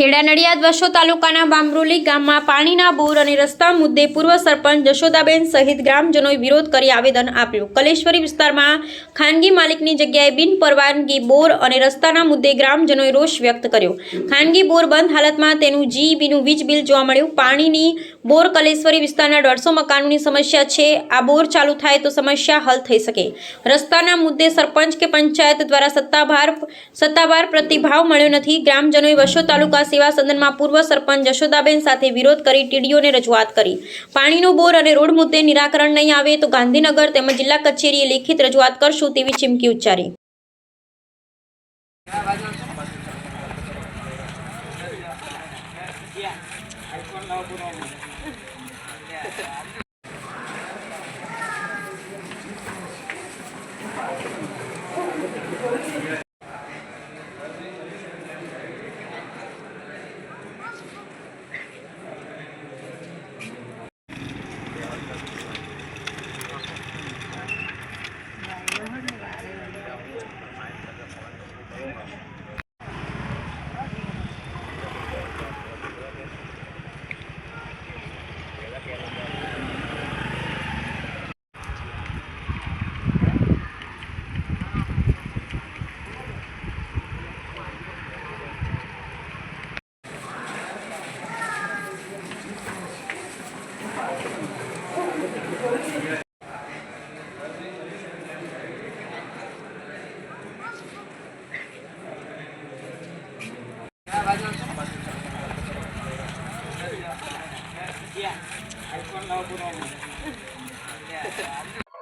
ખેડા નડિયાદ વસો તાલુકાના બામરોલી ગામમાં પાણીના બોર અને રસ્તા મુદ્દે પૂર્વ સરપંચ જશોદાબેન સહિત ગ્રામજનોએ વિરોધ કરી આવેદન આપ્યું. કલેશ્વરી વિસ્તારમાં ખાનગી માલિકની જગ્યાએ બિન પરવાનગી બોર અને રસ્તાના મુદ્દે ગ્રામજનોએ રોષ વ્યક્ત કર્યો. ખાનગી બોર બંધ હાલતમાં તેનું જીબીનું વીજ બિલ જોવા મળ્યું. પાણીની બોર કલેશ્વરી વિસ્તારના દોઢસો મકાનોની સમસ્યા છે. આ બોર ચાલુ થાય તો સમસ્યા હલ થઈ શકે. રસ્તાના મુદ્દે સરપંચ કે પંચાયત દ્વારા સત્તાભાર સત્તાવાર પ્રતિભાવ મળ્યો નથી. ગ્રામજનોએ વશો તાલુકા સેવા સદનમાં પૂર્વ સરપંચ જશોદાબેન સાથે વિરોધ કરી ટીડીઓને રજૂઆત કરી. પાણીનો બોર અને રોડ મુદ્દે નિરાકરણ નહીં આવે તો ગાંધીનગર તેમજ જિલ્લા કચેરીએ લેખિત રજૂઆત કરશું તેવી ચીમકી ઉચ્ચારી.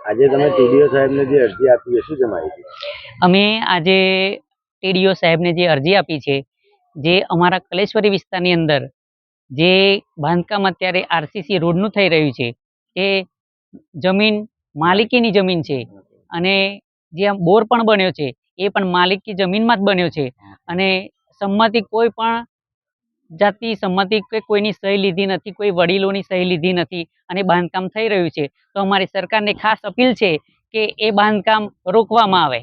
આજે તમે ટીડીઓ સાહેબને જે અરજી આપી છે, શું છે અમે આજે ટીડીઓ સાહેબને જે અરજી આપી છે, જે અમારા કલેશ્વરી વિસ્તારની અંદર જે બાંધકામ અત્યારે આરસીસી રોડનું થઈ રહ્યું છે, એ જમીન માલિકીની જમીન છે અને જે આમ બોર પણ બન્યો છે, એ પણ માલિકી જમીનમાં જ બન્યો છે અને સંમતિ કોઈ પણ જાતની સંમતિ કે કોઈની સહી લીધી નથી કોઈ વડીલોની સહી લીધી નથી અને બાંધકામ થઈ રહ્યું છે તો અમારી સરકારને ખાસ અપીલ છે કે એ બાંધકામ રોકવામાં આવે.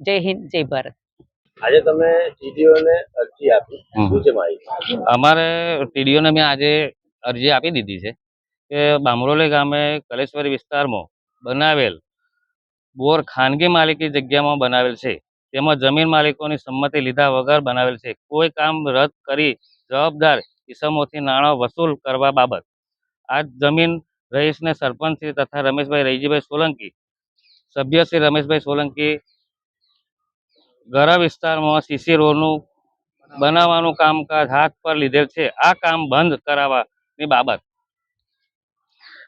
જય હિન્દ જય ભારત. આજે તમે ટીડીઓને અરજી આપી. શું છે માહિતી? અમારે ટીડીઓને મેં આજે અરજી આપી દીધી છે કે બામરોલી ગામે કલેશ્વરી વિસ્તારમાં બનાવેલ બોર ખાનગી માલિકી જગ્યામાં બનાવેલ છે. તેમાં જમીન માલિકોની સંમતિ લીધા વગર બનાવેલ છે. કોઈ કામ રદ કરી જવાબદાર ઇસમોથી નાણાં વસૂલ કરવા બાબત. આ જમીન રહીશને સરપંચ શ્રી તથા રમેશભાઈ રૈજીભાઈ સોલંકી, સભ્ય શ્રી રમેશભાઈ સોલંકી ગરા વિસ્તારમાં સીસી રોડનું બનાવવાનું કામકાજ હાથ પર લીધેલ છે. આ કામ બંધ કરાવવાની બાબત.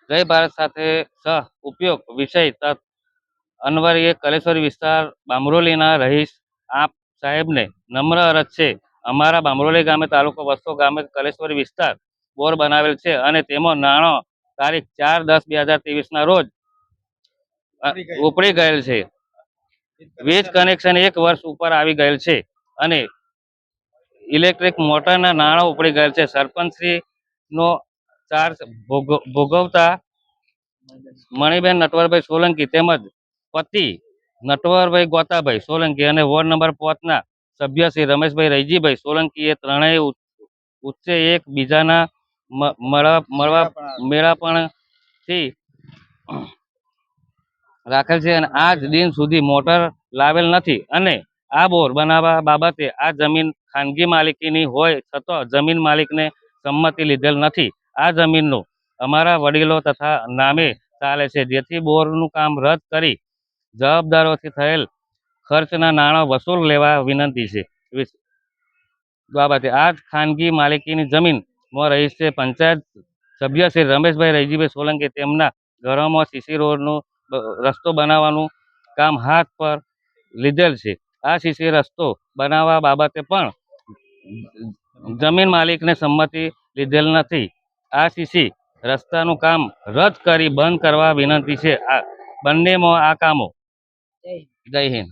જય ભારત સાથે સહ ઉપયોગ વિષય તથ અનવરીએ કલેશ્વરી વિસ્તાર બામરોલીના રહીશ આપ સાહેબને નમ્ર અરજ છે. અમારા બામરોલી ગામે તાલુકો વસ્તો ગામે કલેશ્વરી વિસ્તાર બોર બનાવેલ છે અને તેમાં નાણો તારીખ ચાર દસ બે હજાર ત્રેવીસના રોજ ઉપડી ગયેલ. છે. વીજ કનેક્શન એક વર્ષ ઉપર આવી ગયેલ છે અને ઇલેક્ટ્રિક મોટરના નાણાં ઉપડી ગયેલ છે. સરપંચશ્રી નો ચાર્જ ભોગ- ભોગવતા મણિબેન નટવરભાઈ સોલંકી તેમજ પતિ નટવરભાઈ ગોતાભાઈ સોલંકી અને વોર્ડ નંબર પાંચના સભ્ય શ્રી રમેશભાઈ રૈજીભાઈ સોલંકી એ ત્રણેય ઉચ્ચે એક બીજાના મળવા મેળાપણથી રાખેલ છે અને આજ દિન સુધી મોટર લાવેલ નથી અને આ બોર બનાવવા બાબતે આ જમીન ખાનગી માલિકીની હોય છતાં જમીન માલિકને સંમતિ લીધેલ નથી. આ જમીનનું અમારા વડીલો તથા નામે ચાલે છે. જેથી બોરનું કામ રદ કરી જવાબદારોથી થયેલ ખર્ચના નાણાં વસૂલ લેવા વિનંતી છે. બાબતે આ ખાનગી માલિકીની જમીનમાં રહી છે પંચાયત સભ્ય શ્રી રમેશભાઈ રૈજીભાઈ સોલંકી. તેમના ઘરોમાં સીસી રોડનું રસ્તો બનાવવાનું કામ હાથ પર લીધેલ છે. આ સીસી રસ્તો બનાવવા બાબતે પણ જમીન માલિકને સંમતિ લીધેલ નથી. આ સીસી રસ્તાનું કામ રદ કરી બંધ કરવા વિનંતી છે. આ બંનેમાં આ કામો. જય હિન્દ.